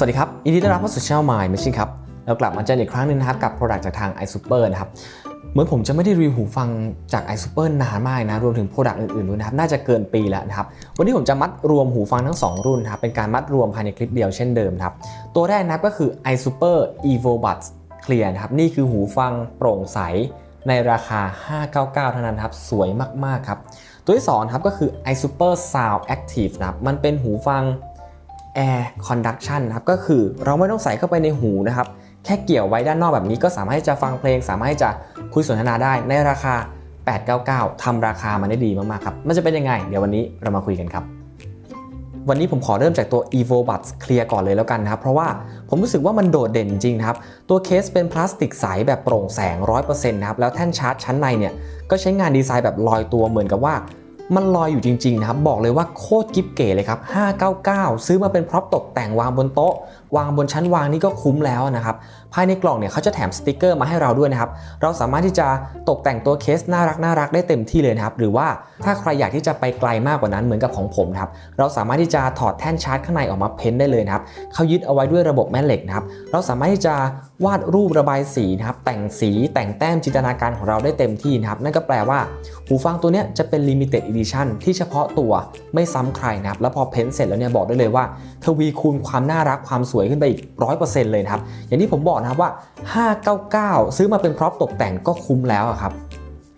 สวัสดีครับยินดีต้อนรับเข้าสู่ช่อง My Machine ครับเรากลับมาเจออีกครั้งหนึงนะครับกับ Product จากทาง iSuper นะครับเหมือนผมจะไม่ได้รีวิวหูฟังจาก iSuper นานมากนะรวมถึง Product อื่นๆด้วยนะครับน่าจะเกินปีแล้วนะครับวันนี้ผมจะมัดรวมหูฟังทั้ง 2 รุ่นนะครับเป็นการมัดรวมภายในคลิปเดียวเช่นเดิมครับตัวแรกนะครับก็คือ iSuper Evo Buds Clear นะครับนี่คือหูฟังโปร่งใสในราคา 599 เท่านั้นครับสวยมากๆครับตัวที่สองครับก็คือ iSuper Sound Active นะครับมันเป็นหูฟัง Air Conduction นะครับก็คือเราไม่ต้องใส่เข้าไปในหูนะครับแค่เกี่ยวไว้ด้านนอกแบบนี้ก็สามารถจะฟังเพลง สามารถจะคุยสนทนาได้ในราคา 899ทำราคามันได้ดีมากๆครับมันจะเป็นยังไง เดี๋ยววันนี้เรามาคุยกันครับ วันนี้ผมขอเริ่มจากตัว evo buds clear ก่อนเลยแล้วกันนะครับ เพราะว่าผมรู้สึกว่ามันโดดเด่นจริงนะครับ ตัวเคสเป็นพลาสติกใสแบบโปร่งแสง 100%นะครับแล้วแท่นชาร์จชั้นในเนี่ยก็ใช้งานดีไซน์แบบลอยตัวเหมือนกับว่า มันลอยอยู่จริงๆนะครับบอกเลยว่าโคตรกิ๊บเก๋เลยครับ 599 ซื้อมาเป็นพร็อพตกแต่งวางบนโต๊ะ วางบนชั้นวางนี่ก็คุ้มแล้วนะครับ ภายในกล่องเนี่ยเขาจะแถมสติกเกอร์มาให้เราด้วยนะครับ เราสามารถที่จะตกแต่งตัวเคสน่ารักน่ารักได้เต็มที่เลยนะครับ หรือว่าถ้าใครอยากที่จะไปไกลมากกว่านั้นเหมือนกับของผมนะครับ เราสามารถที่จะถอดแท่นชาร์จข้างในออกมาเพ้นได้เลยนะครับเขายึดเอาไว้ด้วยระบบแม่เหล็กนะครับ เราสามารถที่จะ วาดรูประบายสีนะครับ แต่งสีแต่งแต้มจินตนาการของเราได้เต็มที่นะครับ นั่นก็แปลว่า หูฟังตัวนี้จะเป็น limited edition ที่เฉพาะตัวไม่ซ้ำใครนะครับ แล้วพอเพ้นเสร็จแล้วเนี่ยบอกได้เลยว่า ทวีคูณความน่ารักความสวยขึ้นไปอีก 100%เลยนะครับ อย่างที่ผมบอกนะครับว่า 599 ซื้อมาเป็นพร็อพตกแต่งก็คุ้มแล้วครับ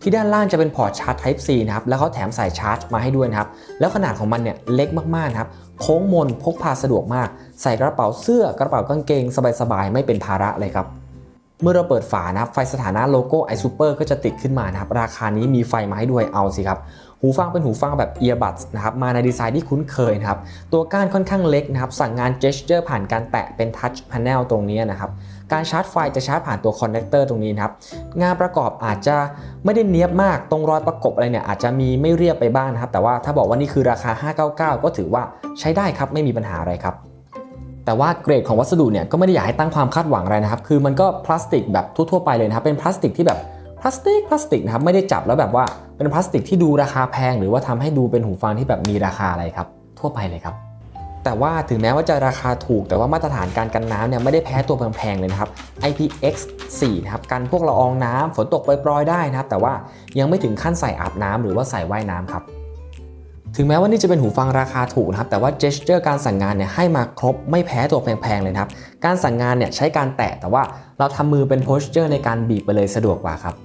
ที่ด้านล่างจะเป็นพอร์ตชาร์จ Type C นะครับ แล้วเขาแถมสายชาร์จมาให้ด้วยนะครับ แล้วขนาดของมันเนี่ยเล็กมากๆนะครับ โค้งมนพกพาสะดวกมาก ใส่กระเป๋าเสื้อกระเป๋ากางเกง สบายๆ ไม่เป็นภาระเลยครับ เมื่อเราเปิดฝานะครับไฟสถานะโลโก้ iSuper ก็จะติดขึ้นมานะครับ ราคานี้มีไฟมาให้ด้วยเอาสิครับ หูฟังเป็นหูฟังแบบ earbuds นะครับ มาในดีไซน์ที่คุ้นเคยนะครับ ตัวก้านค่อนข้างเล็กนะครับ สั่งงาน gesture ผ่านการแตะเป็น touch panel ตรงนี้นะครับ การชาร์จไฟจะชาร์จผ่านตัว connector ตรงนี้นะครับ งานประกอบอาจจะไม่ได้เนียบมาก ตรงรอยประกบอะไรเนี่ยอาจจะมีไม่เรียบไปบ้างนะครับ แต่ว่าถ้าบอกว่านี่คือราคา 599 ก็ถือว่าใช้ได้ครับ ไม่มีปัญหาอะไรครับแต่ว่าเกรดของวัสดุเนี่ยก็ไม่ได้อยากให้ตั้งความคาดหวังอะไรนะครับ คือมันก็พลาสติกแบบทั่วๆไปเลยนะครับ เป็นพลาสติกที่แบบพลาสติกพลาสติกนะครับ ไม่ได้จับแล้วแบบว่าเป็นพลาสติกที่ดูราคาแพง หรือว่าทำให้ดูเป็นหูฟังที่แบบมีราคาอะไรครับ ทั่วไปเลยครับ แต่ว่าถึงแม้ว่าจะราคาถูก แต่ว่ามาตรฐานการกันน้ำเนี่ยไม่ได้แพ้ตัวแพงๆเลยนะครับ IPX4 นะครับกันพวกละอองน้ำฝนตกปรอยๆได้นะครับ แต่ว่ายังไม่ถึงขั้นใส่อาบน้ำหรือว่าใส่ว่ายน้ำครับถึงแม้ว่านี่จะเป็นหูฟังราคาถูกนะครับ แต่ว่า gesture การสั่งงานเนี่ยให้มาครบไม่แพ้ตัวแพงๆเลยนะครับ การสั่งงานเนี่ยใช้การแตะแต่ว่าเราทำมือเป็น posture ในการบีบไปเลยสะดวกกว่าครับ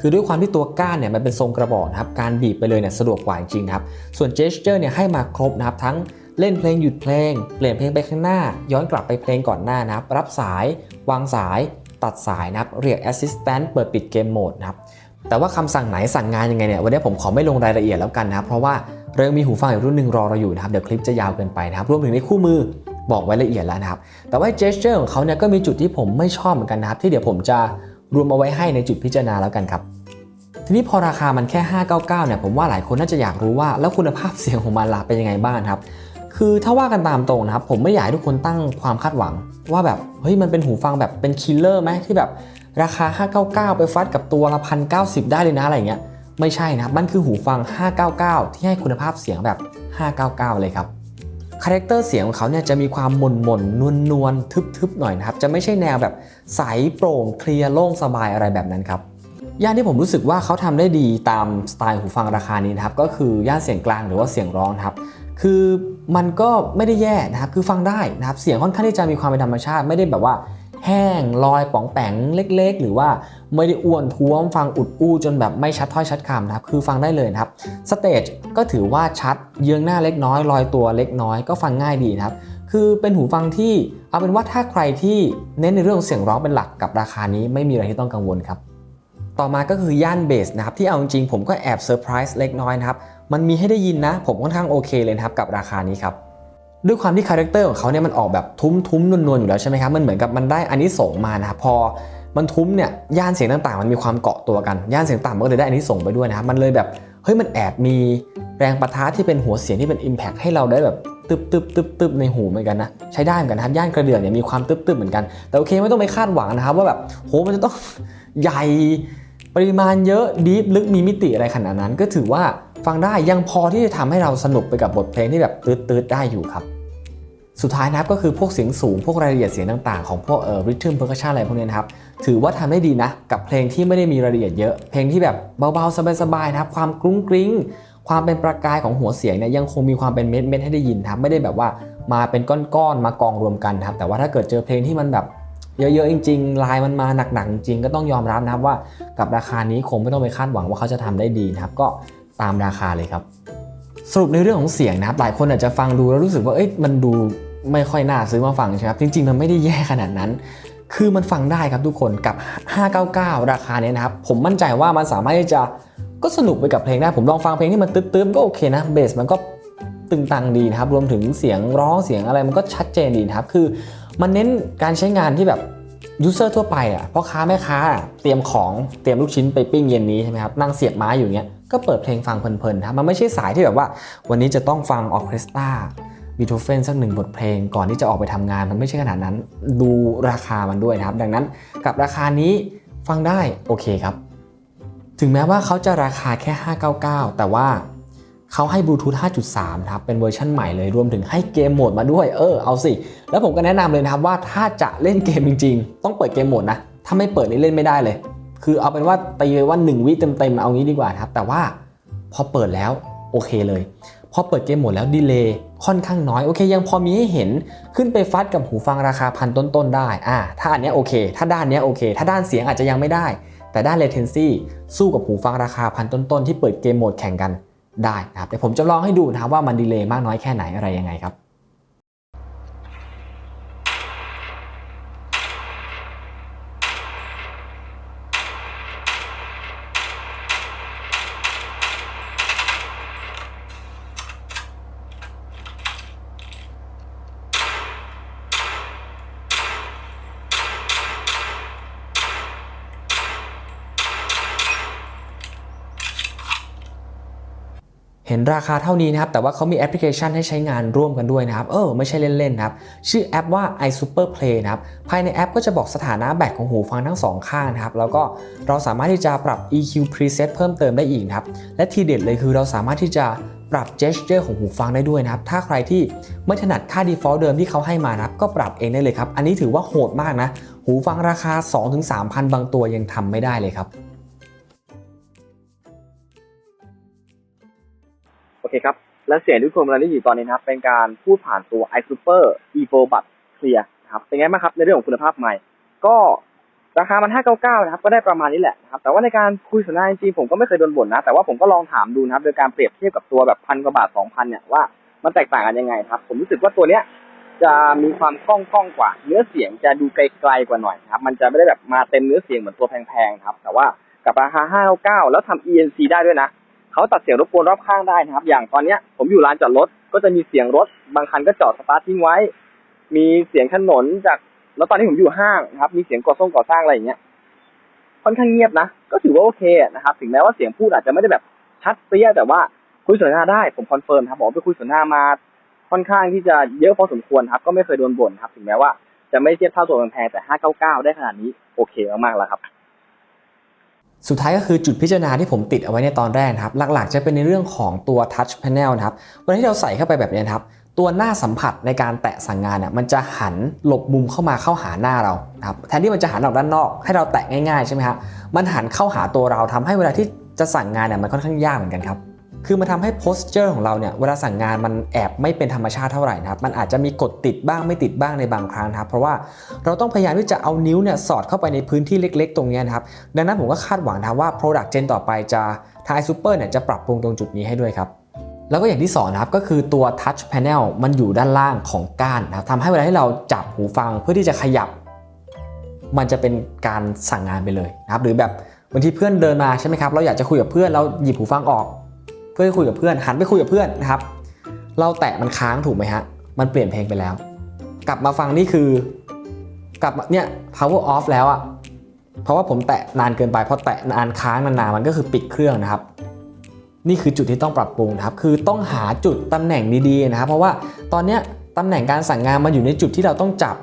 คือด้วยความที่ตัวก้านเนี่ยมันเป็นทรงกระบอกนะครับการบีบไปเลยเนี่ยสะดวกกว่าจริงๆครับส่วน gesture เนี่ยให้มาครบนะครับทั้ง เล่นเพลงหยุดเพลง เปลี่ยนเพลงไปข้างหน้า ย้อนกลับไปเพลงก่อนหน้านะครับรับสาย วางสาย ตัดสายนะครับเรียก assistant เปิดปิดเกมโหมดนะครับแต่ว่าคำสั่งไหนสั่งงานยังไงเนี่ยวันนี้ผมขอไม่ลงรายละเอียดแล้วกันนะครับเพราะว่าเรายังมีหูฟังอีกรุ่นหนึ่งรอเราอยู่นะครับเดี๋ยวคลิปจะยาวเกินไปนะครับรวมถึงในคู่มือบอกไว้ละเอียดแล้วนะครับ แต่ว่า gesture ของเขาเนี่ยก็มีจุดที่ผมไม่ชอบเหมือนกันนะครับ ที่เดี๋ยวผมจะรวมเอาไว้ให้ในจุดพิจารณาแล้วกันครับ ทีนี้พอราคามันแค่ 599 เนี่ยผมว่าหลายคนน่าจะอยากรู้ว่าแล้วคุณภาพเสียงของมันล่ะเป็นยังไงบ้างครับ คือถ้าว่ากันตามตรงนะครับ ผมไม่อยากให้ทุกคนตั้งความคาดหวัง ว่าแบบเฮ้ยมันเป็นหูฟังแบบเป็นคิลเลอร์ไหมที่แบบราคา 599 ไปฟัดกับตัวละพันเได้เลยนะอะไรเงี้ยไม่ใช่นะครับมันคือหูฟัง 599 ที่ให้คุณภาพเสียงแบบ 599 เลยครับคาแรคเตอร์เสียงของเขาเนี่ยจะมีความหม่นหม่นนวลนวลทึบๆหน่อยนะครับจะไม่ใช่แนวแบบใสโปร่งเคลียร์โล่งสบายอะไรแบบนั้นครับย่านที่ผมรู้สึกว่าเขาทำได้ดีตามสไตล์หูฟังราคานี้นะครับก็คือย่านเสียงกลางหรือว่าเสียงร้องครับ คือมันก็ไม่ได้แย่นะครับ คือฟังได้นะครับ เสียงค่อนข้างที่จะมีความเป็นธรรมชาติ ไม่ได้แบบว่าแห้งลอยป๋องแปงเล็ก ๆ หรือว่าไม่ได้อ้วนท้วม ฟังอุดอู้จนแบบไม่ชัดถ้อยชัดคำนะครับ คือฟังได้เลยนะครับ สเตจก็ถือว่าชัด เยื้องหน้าเล็กน้อย ลอยตัวเล็กน้อย ก็ฟังง่ายดีนะครับ คือเป็นหูฟังที่เอาเป็นว่าถ้าใครที่เน้นในเรื่องของเสียงร้องเป็นหลักกับราคานี้ไม่มีอะไรที่ต้องกังวลครับ ต่อมาก็คือย่านเบสนะครับที่เอาจริงๆผมก็แอบเซอร์ไพรส์เล็กน้อยนะครับ มันมีให้ได้ยินนะ ผมค่อนข้างโอเคเลยนะครับกับราคานี้ครับด้วยความที่คาแรคเตอร์ของเขาเนี่ยมันออกแบบทุ้มทุ้มๆนวลอยู่แล้วใช่ไหมครับมันเหมือนกับมันได้อันนี้ส่งมานะครับพอมันทุ้มเนี่ยย่านเสียงต่างๆ มันมีความเกาะตัวกันย่านเสียงต่ำมันก็เลยได้อันนี้ส่งไปด้วยนะครับมันเลยแบบเฮ้ยมันแอบมีแรงประทะที่เป็นหัวเสียงที่เป็น Impact ให้เราได้แบบตึบตึบตึบตึบในหูเหมือนกันนะใช้ได้เหมือนกันนะครับย่านกระเดื่องเนี่ยมีความตึบตึบเหมือนกัน แต่โอเคไม่ต้องไปคาดหวังนะครับว่าแบบโหมันจะต้องใหญ่ปริมาณเยอะดีฟลึกมีมิติอะไรขนาดนั้น ก็ถือว่า ฟังได้ยังพอที่จะทำให้เราสนุกไปกับบทเพลงที่แบบตืดๆได้อยู่ครับ สุดท้ายนะครับก็คือพวกเสียงสูงพวกรายละเอียดเสียงต่างๆ ของพวกเอ่อริทึมเพอร์คัชชันอะไรพวกนี้นะครับถือว่าทำได้ดีนะ กับเพลงที่ไม่ได้มีรายละเอียดเยอะ เพลงที่แบบเบาๆสบายๆนะครับความกรุ้งกริ้งความเป็นประกายของหัวเสียงเนี่ยยังคงมีความเป็นเม็ดๆให้ได้ยินครับไม่ได้แบบว่ามาเป็นก้อนๆมากองรวมกันครับแต่ว่าถ้าเกิดเจอเพลงที่มันแบบเยอะๆจริงๆลายมันมาหนักๆจริงก็ต้องยอมรับนะครับว่ากับราคานี้คงไม่ต้องไปคาดหวังว่าเขาจะทำได้ดีนะครับก็ ตามราคาเลยครับ สรุปในเรื่องของเสียงนะครับ หลายคนอาจจะฟังดูแล้วรู้สึกว่าเอ้ยมันดูไม่ค่อยน่าซื้อมาฟังใช่ไหมครับ จริง ๆ มันไม่ได้แย่ขนาดนั้น คือมันฟังได้ครับทุกคนกับ 599 ราคาเนี้ยนะครับ ผมมั่นใจว่ามันสามารถที่จะก็สนุกไปกับเพลงได้ ผมลองฟังเพลงที่มันตื้มๆก็โอเคนะ เบสมันก็ตึงตังดีนะครับ รวมถึงเสียงร้องเสียงอะไรมันก็ชัดเจนดีนะครับ คือมันเน้นการใช้งานที่แบบยูเซอร์ทั่วไปอะพ่อค้าแม่ค้าเตรียมของเตรียมลูกชิ้นไปปิ้งเย็นนี้ใช่ไหมครับนั่งเสียบไม้อยู่เงี้ยก็เปิดเพลงฟังเพลินๆครับมันไม่ใช่สายที่แบบว่า วันนี้จะต้องฟังออเคสตราบีโธเฟนสักหนึ่งบทเพลงก่อนที่จะออกไปทำงาน มันไม่ใช่ขนาดนั้น ดูราคามันด้วยนะครับ ดังนั้นกับราคานี้ฟังได้โอเคครับ ถึงแม้ว่าเขาจะราคาแค่ 599 แต่ว่าเขาให้บลูทูธ 5.3 ครับ เป็นเวอร์ชันใหม่เลย รวมถึงให้เกมโหมดมาด้วย เออ เอาสิ แล้วผมก็แนะนำเลยนะครับว่าถ้าจะเล่นเกมจริง ๆ ต้องเปิดเกมโหมดนะ ถ้าไม่เปิดนี่เล่นไม่ได้เลย คือเอาเป็นว่าตีไว้ว่า 1 วิเต็มๆเอางี้ดีกว่าครับ แต่ว่าพอเปิดแล้วโอเคเลย พอเปิดเกมหมดแล้วดีเลย์ค่อนข้างน้อย โอเค ยังพอมีให้เห็นขึ้นไปฟัดกับหูฟังราคาพันต้นๆได้อ่าถ้าอันเนี้ยโอเค ถ้าด้านเนี้ยโอเค ถ้าด้านเสียงอาจจะยังไม่ได้ แต่ด้าน latency สู้กับหูฟังราคาพันต้นๆที่เปิดเกมโหมดแข่งกันได้นะครับเดี๋ยวผมจะลองให้ดูนะครับว่ามันดีเลย์มากน้อยแค่ไหนอะไรยังไงครับ เห็นราคาเท่านี้นะครับ แต่ว่าเขามีแอปพลิเคชันให้ใช้งานร่วมกันด้วยนะครับ เออ ไม่ใช่เล่นๆนะครับ ชื่อแอปว่า iSuper Play นะครับ ภายในแอปก็จะบอกสถานะแบตของหูฟังทั้งสองข้างนะครับ แล้วก็เราสามารถที่จะปรับ EQ preset เพิ่มเติมได้อีกนะครับ และทีเด็ดเลยคือเราสามารถที่จะปรับ gesture ของหูฟังได้ด้วยนะครับ ถ้าใครที่ไม่ถนัดค่า default เดิมที่เขาให้มานะครับ ก็ปรับเองได้เลยครับ อันนี้ถือว่าโหดมากนะ หูฟังราคา 2-3,000 บางตัวยังทำไม่ได้เลยครับ เคครับ และเสียงที่ทุกคนกำลังได้ยินอยู่ตอนนี้นะครับ เป็นการพูดผ่านตัว iSuper Evo bud Clear นะครับ เป็นไงบ้างครับ ในเรื่องของคุณภาพไมค์ก็ราคามัน 599 นะครับ ก็ได้ประมาณนี้แหละนะครับ แต่ว่าในการคุยสนทนาจริงๆ ผมก็ไม่เคยโดนบ่นนะ แต่ว่าผมก็ลองถามดูนะครับ โดยการเปรียบเทียบกับตัวแบบพันกว่าบาท 2,000 เนี่ย ว่ามันแตกต่างกันยังไงครับ ผมรู้สึกว่าตัวเนี้ยจะมีความคล่องคล่องกว่า เนื้อเสียงจะดูไกลๆกว่าหน่อยครับ มันจะไม่ได้แบบมาเต็มเนื้อเสียงเหมือนตัวแพงๆ ครับ แต่ว่ากับราคา 599 แล้วทำ ENC ได้ด้วยนะ เขาตัดเสียงรบกวนรอบข้างได้นะครับ อย่างตอนเนี้ยผมอยู่ลานจอดรถก็จะมีเสียงรถ บางคันก็จอดสตาร์ททิ้งไว้ มีเสียงถนนจากแล้วตอนนี้ผมอยู่ห้างนะครับ มีเสียงก่อสร้างก่อสร้างอะไรอย่างเงี้ยค่อนข้างเงียบนะ ก็ถือว่าโอเคนะครับ ถึงแม้ว่าเสียงพูดอาจจะไม่ได้แบบชัดเปรี้ยแต่ว่าคุยสนทนาได้ ผมคอนเฟิร์มครับผมไปคุยสนทนามาค่อนข้างที่จะเยอะพอสมควรครับ ก็ไม่เคยโดนบ่นครับ ถึงแม้ว่าจะไม่เทียบเท่าตัวแพงแต่ 599 ได้ขนาดนี้โอเคมากๆแล้วครับ สุดท้ายก็คือจุดพิจารณาที่ผมติดเอาไว้ในตอนแรกนะครับ หลักๆ จะเป็นในเรื่องของตัว Touch Panel นะครับเวลาที่เราใส่เข้าไปแบบนี้นะครับ ตัวหน้าสัมผัสในการแตะสั่งงานเนี่ยมันจะหันหลบมุมเข้ามาเข้าหาหน้าเราครับแทนที่มันจะหันออกด้านนอก ให้เราแตะง่ายๆใช่ไหมครับมันหันเข้าหาตัวเราทำให้เวลาที่จะสั่งงานเนี่ยมันค่อนข้างยากเหมือนกันครับ คือมันทำให้ posture ของเราเนี่ยเวลาสั่งงานมันแอบไม่เป็นธรรมชาติเท่าไหร่นะครับ มันอาจจะมีกดติดบ้างไม่ติดบ้างในบางครั้งนะครับ เพราะว่าเราต้องพยายามที่จะเอานิ้วเนี่ยสอดเข้าไปในพื้นที่เล็ก ๆ ตรงนี้นะครับ ดังนั้นผมก็คาดหวังนะว่า Product Gen ต่อไปจะทาง Super เนี่ยจะปรับปรุงตรงจุดนี้ให้ด้วยครับแล้วก็อย่างที่สองนะครับก็คือตัว Touch Panel มันอยู่ด้านล่างของก้านนะครับทำให้เวลาที่เราจับหูฟังเพื่อที่จะขยับ มันจะเป็นการสั่งงานไปเลยนะครับ หรือแบบบางทีเพื่อนเดินมาใช่ไหมครับเราอยากจะคุยกับเพื่อนเราหยิบหูฟังออก เพื่อคุยกับเพื่อนหันไปคุยกับเพื่อนนะครับ เราแตะมันค้างถูกไหมฮะ มันเปลี่ยนเพลงไปแล้ว กลับมาฟังนี่คือกลับเนี่ย power off แล้วอะเพราะว่าผมแตะนานเกินไปพอแตะนานค้างนานๆมันก็คือปิดเครื่องนะครับ นี่คือจุดที่ต้องปรับปรุงนะครับ คือต้องหาจุดตำแหน่งดีๆนะครับ เพราะว่าตอนเนี้ยตำแหน่งการสั่งงานมันอยู่ในจุดที่เราต้องจับ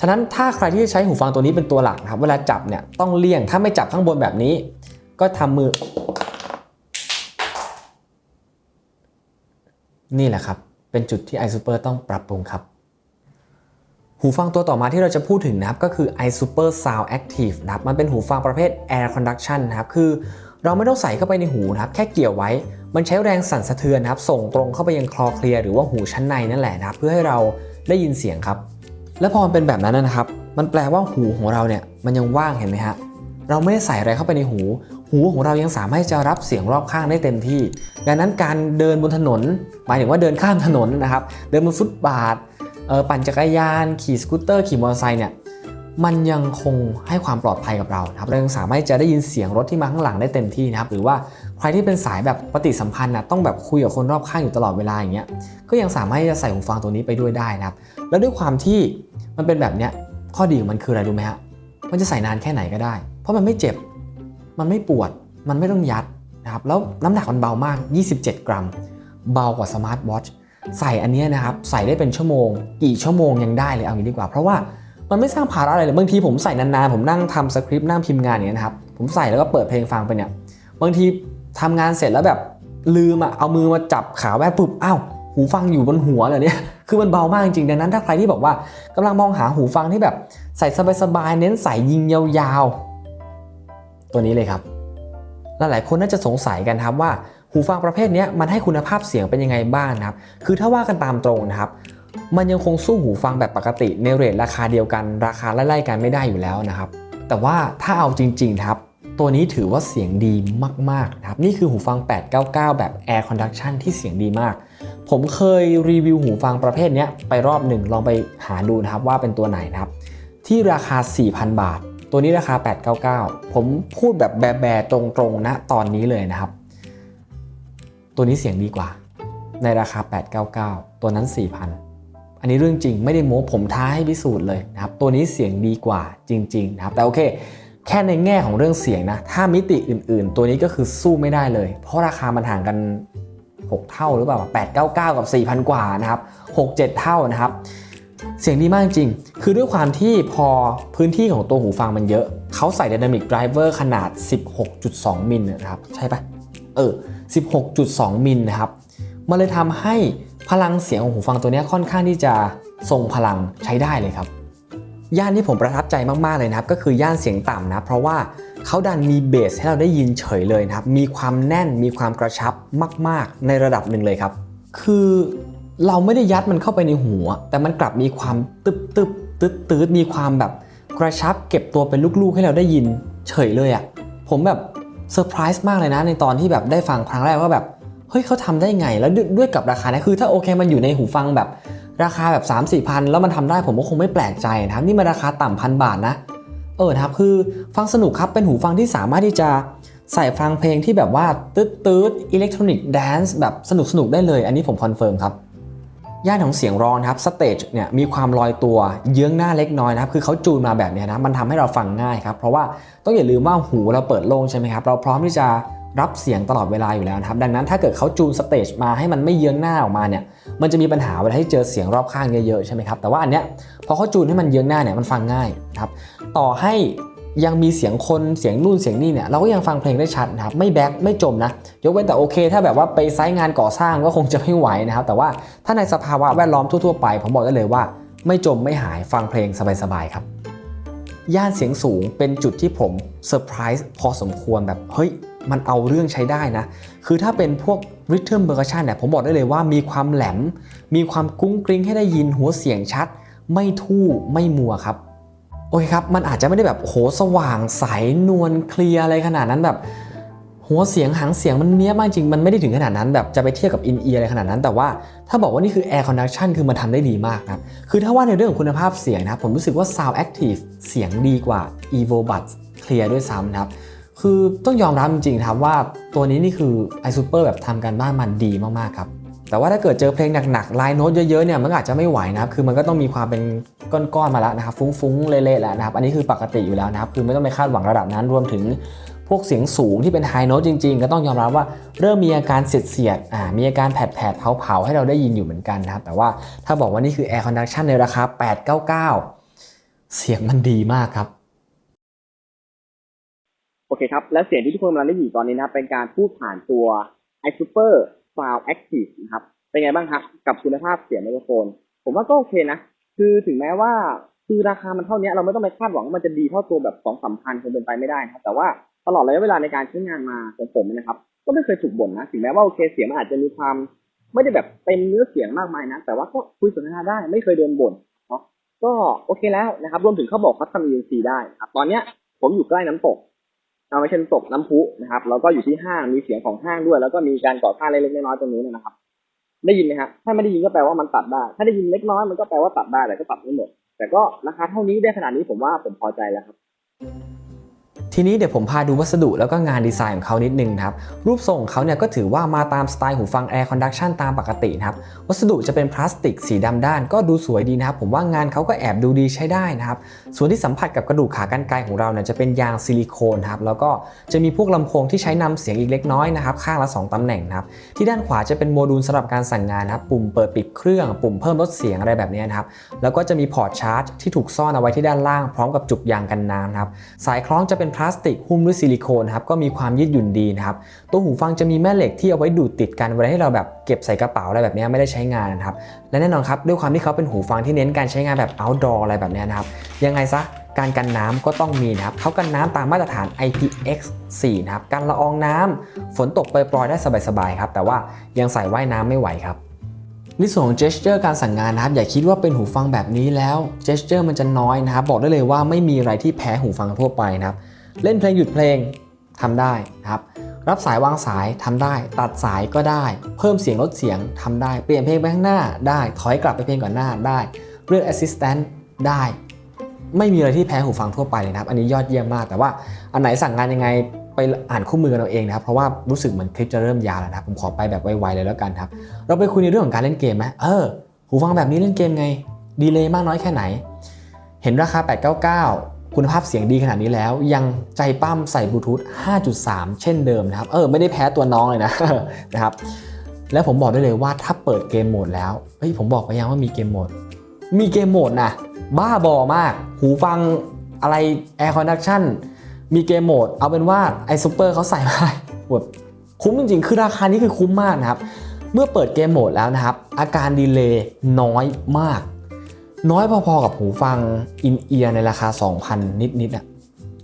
ฉะนั้นถ้าใครที่ใช้หูฟังตัวนี้เป็นตัวหลักนะครับ เวลาจับเนี่ยต้องเลี่ยง ถ้าไม่จับข้างบนแบบนี้ ก็ทำมือ นี่แหละครับ เป็นจุดที่ iSuper ต้องปรับปรุงครับ หูฟังตัวต่อมาที่เราจะพูดถึงนะครับก็คือ iSuper Sound Active นะครับมันเป็นหูฟังประเภท Air Conduction นะครับคือเราไม่ต้องใส่เข้าไปในหูนะครับแค่เกี่ยวไว้ มันใช้แรงสั่นสะเทือนนะครับส่งตรงเข้าไปยังคลอเคลียร์หรือว่าหูชั้นในนั่นแหละนะครับเพื่อให้เราได้ยินเสียงครับ และพอมันเป็นแบบนั้นนะครับ มันแปลว่าหูของเราเนี่ยมันยังว่างเห็นไหมฮะเราไม่ได้ใส่อะไรเข้าไปในหู หูของเรายังสามารถจะรับเสียงรอบข้างได้เต็มที่ ดังนั้นการเดินบนถนน หมายถึงว่าเดินข้ามถนนนะครับ เดินบนฟุตบาทปั่นจักรยาน ขี่สกูตเตอร์ ขี่มอเตอร์ไซค์เนี่ยมันยังคงให้ความปลอดภัยกับเราครับเรายังสามารถจะได้ยินเสียงรถที่มาข้างหลังได้เต็มที่นะครับ หรือว่าใครที่เป็นสายแบบปฏิสัมพันธ์นะต้องแบบคุยกับคนรอบข้างอยู่ตลอดเวลาอย่างเงี้ย ก็ยังสามารถจะใส่หูฟังตัวนี้ไปด้วยได้นะครับ แล้วด้วยความที่มันเป็นแบบเนี้ยข้อดีของมันคืออะไรรู้ไหมฮะ มันจะใส่นานแค่ไหนก็ได้ เพราะมันไม่เจ็บ มันไม่ปวด มันไม่ต้องยัดนะครับ แล้วน้ำหนักมันเบามาก 27 กรัม เบากว่าสมาร์ทวอชใส่อันนี้นะครับ ใส่ได้เป็นชั่วโมง กี่ชั่วโมงยังได้เลยเอางี้ดีกว่า เพราะว่ามันไม่สร้างภาระอะไรเลย บางทีผมใส่นานๆ ผมนั่งทำสคริปต์นั่งพิมพ์งานอย่างเงี้นะครับ ผมใส่แล้วก็เปิดเพลงฟังไปเนี่ย บางทีทำงานเสร็จแล้วแบบลืมอะเอามือมาจับขาแวบปุ๊บ อ้าว หูฟังอยู่บนหัวเลยเนี่ย คือมันเบามากจริงๆ ดังนั้นถ้าใครที่บอกว่ากำลังมองหาหูฟังที่แบบใส่สบายๆ เน้นใส่ยิงยาว ตัวนี้เลยครับลหลายๆคนน่าจะสงสัยกันครับว่าหูฟังประเภทนี้มันให้คุณภาพเสียงเป็นยังไงบ้างนะครับ คือถ้าว่ากันตามตรงนะครับ มันยังคงสู้หูฟังแบบปกติในเรทราคาเดียวกัน ราคาไล่ๆกันไม่ได้อยู่แล้วนะครับ แต่ว่าถ้าเอาจริงๆครับ ตัวนี้ถือว่าเสียงดีมากๆนะครับ นี่คือหูฟัง 899 แบบ Air Conduction ที่เสียงดีมาก ผมเคยรีวิวหูฟังประเภทนี้ไปรอบหนึ่งลองไปหาดูนะครับว่าเป็นตัวไหนนะครับ ที่ราคา 4,000 บาท ตัวนี้ราคา 899 ผมพูดแบบแบๆตรงๆนะตอนนี้เลยนะครับ ตัวนี้เสียงดีกว่า ในราคา 899 ตัวนั้น 4,000 อันนี้เรื่องจริงไม่ได้โม้ผมท้าให้พิสูจน์เลยนะครับ ตัวนี้เสียงดีกว่าจริง ๆ นะครับ แต่โอเค แค่ในแง่ของเรื่องเสียงนะ ถ้ามิติอื่น ๆ ตัวนี้ก็คือสู้ไม่ได้เลย เพราะราคามันห่างกัน 6 เท่าหรือเปล่า899 กับ 4,000 กว่านะครับ 6-7 เท่านะครับ เสียงดีมากจริง คือด้วยความที่พอพื้นที่ของตัวหูฟังมันเยอะ เขาใส่ Dynamic Driver ขนาด 16.2 มิลนะครับ ใช่ปะเออ 16.2 มิลนะครับ มันเลยทำให้พลังเสียงของหูฟังตัวนี้ค่อนข้างที่จะทรงพลังใช้ได้เลยครับ ย่านที่ผมประทับใจมากๆเลยนะครับ ก็คือย่านเสียงต่ำนะ เพราะว่าเขาดันมีเบสให้เราได้ยินเฉยเลยนะครับ มีความแน่น มีความกระชับมาก ๆ ในระดับหนึ่งเลยครับ คือ เราไม่ได้ยัดมันเข้าไปในหัว แต่มันกลับมีความตึบตึบตึดตืดมีความแบบกระชับเก็บตัวเป็นลูกๆให้เราได้ยินเฉยเลยอะ่ะผมแบบเซอร์ไพรส์มากเลยนะในตอนที่แบบได้ฟังครั้งแรกว่าแบบเฮ้ยเขาทำได้ไงแล้วด้วยด้วยกับราคานะคือถ้าโอเคมันอยู่ในหูฟังแบบราคาแบบ 3 4มสี่พันแล้วมันทำได้ผมก็คงไม่แปลกใจนะครับนี่มันราคาต่ำพันบาทนะเออครับคือฟังสนุกครับเป็นหูฟังที่สามารถที่จะใส่ฟังเพลงที่แบบว่าตืดตืดอิเล็กทรอนิกส์แดนซ์แบบสนุกสนุกได้เลย อันนี้ผมคอนเฟิร์มครับ ย่านของเสียงร้องนะครับสเตจเนี่ยมีความลอยตัวเยื้องหน้าเล็กน้อยนะครับคือเขาจูนมาแบบเนี้ยนะมันทำให้เราฟังง่ายครับเพราะว่าต้องอย่าลืมว่าหูเราเปิดโล่งใช่ไหมครับเราพร้อมที่จะรับเสียงตลอดเวลาอยู่แล้วนะครับดังนั้นถ้าเกิดเขาจูนสเตจมาให้มันไม่เยื้องหน้าออกมาเนี่ยมันจะมีปัญหาเวลาที่เจอเสียงรอบข้างเยอะๆใช่ไหมครับแต่ว่าอันเนี้ยพอเขาจูนให้มันเยื้องหน้าเนี่ยมันฟังง่ายครับต่อให้ ยังมีเสียงคนเสียงนู่นเสียงนี่เนี่ยเราก็ยังฟังเพลงได้ชัดนะครับไม่แบ็คไม่จมนะยกเว้นแต่โอเค ถ้าแบบว่าไปไซต์งานก่อสร้างก็คงจะไม่ไหวนะครับแต่ว่าถ้าในสภาวะแวดล้อมทั่วๆไป ผมบอกได้เลยว่า ไม่จมไม่หายฟังเพลงสบายๆครับย่านเสียงสูงเป็นจุดที่ผมเซอร์ไพรส์พอสมควรแบบเฮ้ยมันเอาเรื่องใช้ได้นะ คือถ้าเป็นพวก rhythm percussion เนี่ยผมบอกได้เลยว่ามีความแหลม มีความกุ้งกริ้งให้ได้ยินหัวเสียงชัด ไม่ทู่ไม่มัวครับ อเคครับ มันอาจจะไม่ได้แบบโหสว่างใสนวลเคลียร์อะไรขนาดนั้นแบบหัวเสียงหางเสียงมันเนี้ยมากจริง มันไม่ได้ถึงขนาดนั้นแบบจะไปเทียบกับอินเอียอะไรขนาดนั้น แต่ว่าถ้าบอกว่านี่คือ air conduction คือมันทำได้ดีมากนะครับ คือถ้าว่าในเรื่องของคุณภาพเสียงนะผมรู้สึกว่า sound active เสียงดีกว่า evo buds clear ด้วยซ้ำนะครับ คือต้องยอมรับจริงๆครับว่าตัวนี้นี่คือ iSuper แบบทำการบ้านมันดีมากๆครับ แต่ว่าถ้าเกิดเจอเพลงหนักๆลน์โน้ตเยอะๆเนี่ยมันอาจจะไม่ไหวนะครับคือมันก็ต้องมีความเป็นก้อนๆมาแล้วนะครับฟุ้งๆเละๆแล้วนะครับอันนี้คือปกติอยู่แล้วนะครับคือไม่ต้องไปคาดหวังระดับนั้นรวมถึงพวกเสียงสูงที่เป็นไฮโน้ตจริงๆ ก็ต้องยอมรับว่าเริ่มมีอาการเสียดเสียดๆอ่ามีอาการแผดแผดๆเผาๆให้เราได้ยินอยู่เหมือนกันนะครับ แต่ว่าถ้าบอกว่านี่คือ Air Conduction ในราคา 899 เสียงมันดีมากครับ โอเคครับ และเสียงที่ทุกคนกำลังได้ยินตอนนี้นะครับ เป็นการพูดผ่านตัว iSuper Sound Active นะครับ เป็นไงบ้างครับ กับคุณภาพเสียงไมโครโฟน ผมว่าก็โอเคนะ คือถึงแม้ว่าคือราคามันเท่านี้เราไม่ต้องไปคาดหวังว่ามันจะดีเท่าตัวแบบสองสามพันคงเป็นไปไม่ได้นะครับ แต่ว่าตลอดระยะเวลาในการใช้งานมาของผมนะครับ ก็ไม่เคยถูกบ่นนะ ถึงแม้ว่าโอเคเสียงมันอาจจะมีความไม่ได้แบบเต็มเนื้อเสียงมากมายนะ แต่ว่าก็คุยสนทนาได้ไม่เคยโดนบ่นเนาะก็โอเคแล้วนะครับ รวมถึงเขาบอกเขาทำ ENC ได้ครับตอนเนี้ยผมอยู่ใกล้น้ำตก เอาไม่เช่นตกน้ำพุนะครับ แล้วก็อยู่ที่ห้างมีเสียงของห้างด้วย แล้วก็มีการก่อสร้างเล็กๆน้อยๆตรงนี้นะครับ ได้ยินไหมฮะถ้าไม่ได้ยินก็แปลว่ามันตัดได้ ถ้าได้ยินเล็กน้อยมันก็แปลว่าตัดได้แต่ก็ตัดไม่หมดแต่ก็ราคาเท่านี้ได้ขนาดนี้ผมว่าผมพอใจแล้วครับ ทีนี้เดี๋ยวผมพาดูวัสดุแล้วก็งานดีไซน์ของเขานิดนึงครับ รูปทรงของเขาเนี่ยก็ถือว่ามาตามสไตล์หูฟัง Air Conduction ตามปกตินะครับ วัสดุจะเป็นพลาสติกสีดำด้านก็ดูสวยดีนะครับ ผมว่างานเขาก็แอบดูดีใช้ได้นะครับ ส่วนที่สัมผัสกับกระดูกขากรรไกรของเราเนี่ยจะเป็นยางซิลิโคนครับ แล้วก็จะมีพวกลำโพงที่ใช้นำเสียงอีกเล็กน้อยนะครับ ข้างละ 2ตำแหน่งนะครับ ที่ด้านขวาจะเป็นโมดูลสำหรับการสั่งงานนะครับ ปุ่มเปิดปิดเครื่อง ปุ่มเพิ่มลดเสียงอะไรแบบนี้นะครับ แล้วก็จะมีพอร์ตชาร์จที่ถูกซ่อนเอาไว้ที่ด้านล่างพร้อมกับจุกยางกันน้ำนะครับ สายคล้องจะเป็นพลาาสติกหุ้มด้วยซิลิโคนครับก็มีความยืดหยุ่นดีนะครับตัวหูฟังจะมีแม่เหล็กที่เอาไว้ดูดติดกันเวลาที่เราแบบเก็บใส่กระเป๋าอะไรแบบนี้ไม่ได้ใช้งานนะครับและแน่นอนครับด้วยความที่เขาเป็นหูฟังที่เน้นการใช้งานแบบ outdoor อะไรแบบนี้นะครับยังไงซะการกันน้ำก็ต้องมีนะครับเขากันน้ำตามมาตรฐาน IPX4 นะครับกันละอองน้ำฝนตกปล่อยๆได้สบายๆครับแต่ว่ายังใส่ว่ายน้ำไม่ไหวครับในส่วนของ gesture การสั่งงานนะครับ อย่าคิดว่าเป็นหูฟังแบบนี้แล้ว gesture มันจะน้อยนะครับ บอกได้เลยว่าไม่มีอะไรที่แพ้หูฟังทั่วไปนะครับ เล่นเพลงหยุดเพลงทำได้นะครับ รับสายวางสายทำได้ ตัดสายก็ได้ เพิ่มเสียงลดเสียงทำได้ เปลี่ยนเพลงไปข้างหน้าได้ ถอยกลับไปเพลงก่อนหน้าได้ เลือก assistant ได้ ไม่มีอะไรที่แพ้หูฟังทั่วไปเลยนะครับ อันนี้ยอดเยี่ยมมาก แต่ว่าอันไหนสั่งงานยังไงไปอ่านคู่มือกันเอาเองนะครับ เพราะว่ารู้สึกเหมือนคลิปจะเริ่มยาวแล้วนะครับผมขอไปแบบไวๆเลยแล้วกันครับ เราไปคุยในเรื่องของการเล่นเกมไหมเออ หูฟังแบบนี้เล่นเกมไง ดีเลย์มากน้อยแค่ไหน เห็นราคา 899 คุณภาพเสียงดีขนาดนี้แล้ว ยังใจปั้มใส่บลูทูธ 5.3 เช่นเดิมนะครับ เออ ไม่ได้แพ้ตัวน้องเลยนะ นะครับ แล้วผมบอกได้เลยว่าถ้าเปิดเกมโหมดแล้ว เฮ้ย ผมบอกไปยังว่ามีเกมโหมด มีเกมโหมดนะ บ้าบอมาก หูฟังอะไร Air Conduction มีเกมโหมด เอาเป็นว่าไอซูเปอร์เขาใส่มาแบบคุ้มจริงๆ คือราคานี้คือคุ้มมากนะครับ เมื่อเปิดเกมโหมดแล้วนะครับ อาการดีเลย์น้อยมาก น้อยพอๆกับหูฟังอินเอียร์ในราคา 2,000 นิดๆอะ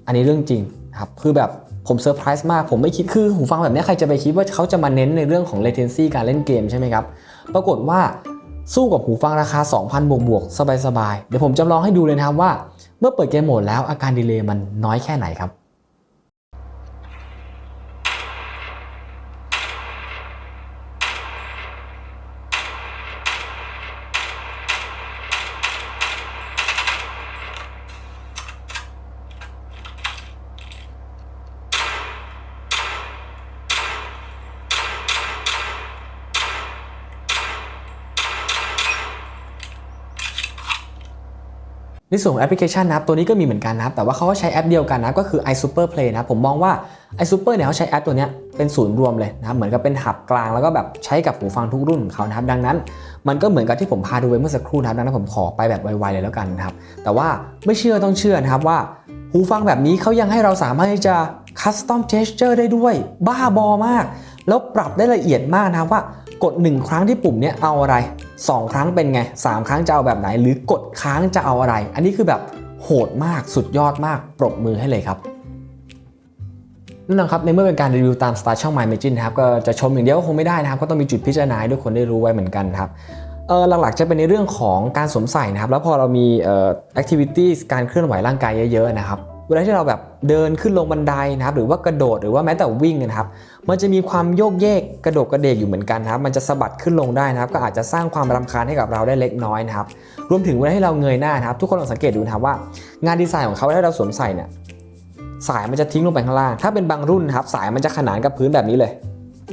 อันนี้เรื่องจริงครับคือแบบผมเซอร์ไพรส์มากผมไม่คิดคือหูฟังแบบนี้ใครจะไปคิดว่าเขาจะมาเน้นในเรื่องของ latency การเล่นเกมใช่ไหมครับ ปรากฏว่าสู้กับหูฟังราคา 2,000 บวกบวกๆสบายๆ เดี๋ยวผมจำลองให้ดูเลยนะครับว่า เมื่อเปิดเกมโหมดแล้วอาการดีเลย์มันน้อยแค่ไหนครับ ในส่วนของแอปพลิเคชันนะครับตัวนี้ก็มีเหมือนกันนะครับแต่ว่าเขาก็ใช้แอปเดียวกันนะก็คือ iSuper Play นะผมมองว่า iSuper เนี่ยเขาใช้แอปตัวนี้เป็นศูนย์รวมเลยนะเหมือนกับเป็นหับกลางแล้วก็แบบใช้กับหูฟังทุกรุ่นของเขานะครับดังนั้น มันก็เหมือนกับที่ผมพาดูไว้เมื่อสักครู่นะครับดังนั้นผมขอไปแบบไวๆเลยแล้วกันนะครับแต่ว่าไม่เชื่อต้องเชื่อนะครับว่าหูฟังแบบนี้เขายังให้เราสามารถที่จะ custom gesture ได้ด้วย บ้าบอมาก แล้วปรับได้ละเอียดมากนะว่ากด 1 ครั้งที่ปุ่มเนี้ยเอาอะไร 2 ครั้งเป็นไง 3 ครั้งจะเอาแบบไหน หรือกดค้างจะเอาอะไร อันนี้คือแบบโหดมากสุดยอดมาก ปรบมือให้เลยครับนั่นนะครับในเมื่อเป็นการรีวิวตามสไตล์ช่อง My Imagine นะครับก็จะชมอย่างเดียวก็คงไม่ได้นะครับ ก็ต้องมีจุดพิจารณาให้ทุกคนได้รู้ไว้เหมือนกันครับเออหลักๆจะเป็นในเรื่องของการสวมใส่นะครับ แล้วพอเรามีเอ่อ activities การเคลื่อนไหวร่างกายเยอะๆนะครับ เวลาที่เราแบบเดินขึ้นลงบันไดนะครับ หรือว่ากระโดดหรือว่าแม้แต่วิ่งนะครับ มันจะมีความโยกเยกกระโดดกระเดกอยู่เหมือนกันนะครับ มันจะสะบัดขึ้นลงได้นะครับ ก็อาจจะสร้างความรำคาญให้กับเราได้เล็กน้อยนะครับ รวมถึงเวลาที่เราเงยหน้านะครับ ทุกคนลองสังเกตดูนะครับว่า งานดีไซน์ของเขาเวลาเราสวมใส่เนี่ยสายมันจะทิ้งลงไปข้างล่าง ถ้าเป็นบางรุ่นนะครับ สายมันจะขนานกับพื้นแบบนี้เลย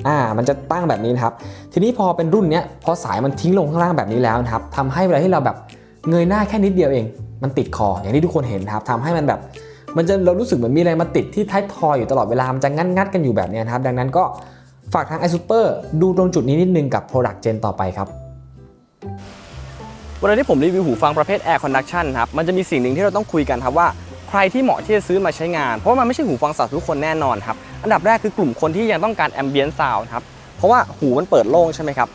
อ่า มันจะตั้งแบบนี้นะครับ ทีนี้พอเป็นรุ่นเนี้ย พอสายมันทิ้งลงข้างล่างแบบนี้แล้วนะครับทำให้เวลาที่เราแบบเงยหน้าแค่นิดเดียวเอง มันติดคอ อย่างที่ทุกคนเห็นนะครับทำให้มันแบบ มันจะเรารู้สึกเหมือนมีอะไรมาติดที่ท้ายทอยอยู่ตลอดเวลา มันจะงัดงัดกันอยู่แบบนี้นะครับ ดังนั้นก็ฝากทาง iSuper ดูตรงจุดนี้นิดนึงกับ Product Gen ต่อไปครับเวลาที่ผมรีวิวหูฟังประเภท Air Conduction ครับ มันจะมีสิ่งหนึ่งที่เราต้องคุยกันครับว่าใครที่เหมาะที่จะซื้อมาใช้งาน เพราะว่ามันไม่ใช่หูฟังสำหรับทุกคนแน่นอนครับ อันดับแรกคือกลุ่มคนที่ยังต้องการ Ambient Sound ครับ เพราะว่าหูมันเปิดโล่งใช่ไหมครับ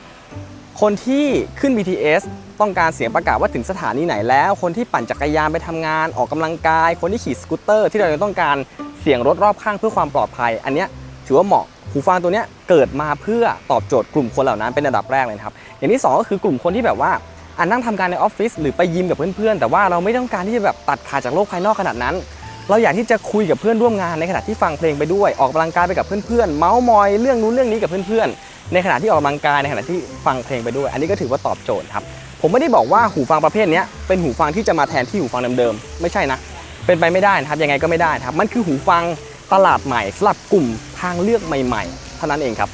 คนที่ขึ้น BTS ต้องการเสียงประกาศว่าถึงสถานีไหนแล้ว คนที่ปั่นจักรยานไปทำงานออกกำลังกาย คนที่ขี่สกูตเตอร์ ที่เรายังต้องการเสียงรถรอบข้างเพื่อความปลอดภัย อันเนี้ยถือว่าเหมาะหูฟังตัวเนี้ยเกิดมาเพื่อตอบโจทย์กลุ่มคนเหล่านั้นเป็นอันดับแรกเลยครับ อย่างที่สองก็คือกลุ่มคนที่แบบว่าอ่านั่งทำงานในออฟฟิศหรือไปยิมกับเพื่อนๆ แต่ว่าเราไม่ต้องการที่จะแบบตัดขาดจากโลกภายนอกขนาดนั้น เราอยากที่จะคุยกับเพื่อนร่วมงานในขณะที่ฟังเพลงไปด้วยออกกำลังกายไปกับเพื่อนๆเมาส์มอยเรื่องนู้นเรื่องนี้กับเพื่อนๆ ในขณะที่ออกกำลังกายในขณะที่ฟังเพลงไปด้วย อันนี้ก็ถือว่าตอบโจทย์ครับผมไม่ได้บอกว่าหูฟังประเภทนี้เป็นหูฟังที่จะมาแทนที่หูฟังเดิมๆไม่ใช่นะเป็นไปไม่ได้นะครับยังไงก็ไม่ได้นะครับมันคือหูฟังตลาดใหม่สำหรับกลุ่มทางเลือกใหม่ ๆ เท่านั้นเองครับ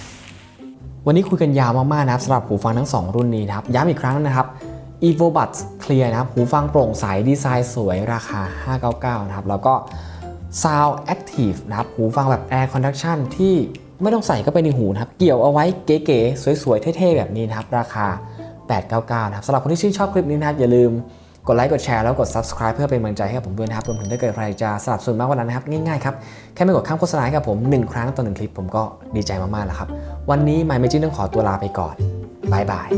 วันนี้คุยกันยาวมากๆนะครับสำหรับหูฟังทั้ง 2 รุ่นนี้นะครับย้ำอีกครั้งนะครับ EvoBuds Clear นะครับหูฟังโปร่งใสดีไซน์สวยราคา 599 นะครับแล้วก็ Sound Active นะครับหูฟังแบบ Air Conduction ที่ ไม่ต้องใส่ก็ไปในหูนะครับ เกี่ยวเอาไว้เก๋ๆสวยๆเท่ๆแบบนี้นะครับ ราคา 899 นะครับสำหรับคนที่ชื่นชอบคลิปนี้นะครับอย่าลืมกดไลค์กดแชร์แล้วกด subscribe เพื่อเป็นกำลังใจให้กับผมด้วยนะครับรวมถึงถ้าเกิดใครจะสนับสนุนมากกว่านั้นนะครับ ง่ายๆครับ แค่ไม่กดข้ามโฆษณาให้กับผม 1 ครั้งต่อ1คลิปผมก็ดีใจมากๆแล้วครับ วันนี้ My Magic ต้องขอตัวลาไปก่อนบายบาย